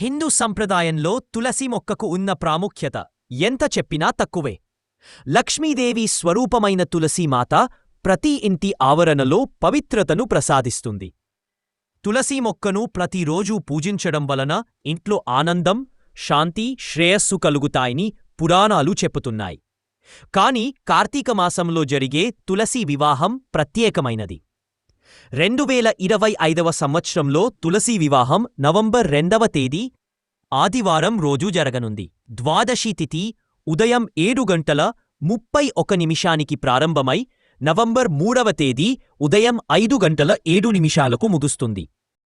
హిందూ సంప్రదాయంలో తులసి మొక్కకు ఉన్న ప్రాముఖ్యత ఎంత చెప్పినా తక్కువే. లక్ష్మీదేవి స్వరూపమైన తులసీమాత ప్రతి ఇంటి ఆవరణలో పవిత్రతను ప్రసాదిస్తుంది. తులసీ మొక్కను ప్రతిరోజూ పూజించడం వలన ఇంట్లో ఆనందం శాంతి శ్రేయస్సు కలుగుతాయని పురాణాలు చెప్పుతున్నాయి కాని కార్తీక మాసంలో జరిగే తులసీ వివాహం ప్రత్యేకమైనది. రెండు వేల ఇరవై ఐదవ సంవత్సరంలో తులసీ వివాహం నవంబర్ రెండవ తేదీ ఆదివారం రోజు జరగనుంది. ద్వాదశి తిథి ఉదయం ఏడు గంటల ముప్పై ఒక నిమిషానికి ప్రారంభమై నవంబర్ మూడవ తేదీ ఉదయం ఐదు గంటల ఏడు నిమిషాలకు ముగుస్తుంది.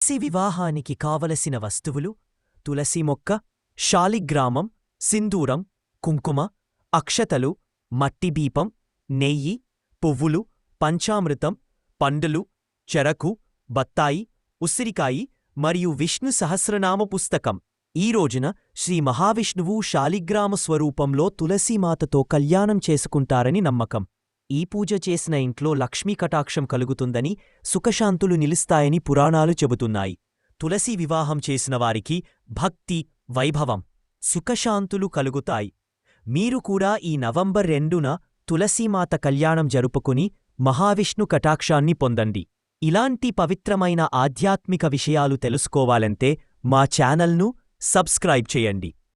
తులసి వివాహానికి కావలసిన వస్తువులు తులసి మొక్క శాలిగ్రామం సింధూరం కుంకుమ అక్షతలు మట్టి దీపం నెయ్యి పువ్వులు పంచామృతం పండులు చెరకు బత్తాయి ఉసిరికాయి మరియు విష్ణు సహస్రనామ పుస్తకం. ఈ రోజున శ్రీ మహావిష్ణువు శాలిగ్రామ స్వరూపంలో తులసీమాతతో కళ్యాణం చేసుకుంటారని నమ్మకం. ఈ పూజ చేసిన ఇంట్లో లక్ష్మీ కటాక్షం కలుగుతుందని సుఖశాంతులు నిలుస్తాయని పురాణాలు చెబుతున్నాయి. తులసి వివాహం చేసిన వారికి భక్తి వైభవం సుఖశాంతులు కలుగుతాయి. మీరు కూడా ఈ నవంబర్ రెండున తులసీమాత కళ్యాణం జరుపుకుని మహావిష్ణు కటాక్షాన్ని పొందండి. ఇలాంటి పవిత్రమైన ఆధ్యాత్మిక విషయాలు తెలుసుకోవాలంటే మా ఛానల్ను సబ్స్క్రైబ్ చేయండి.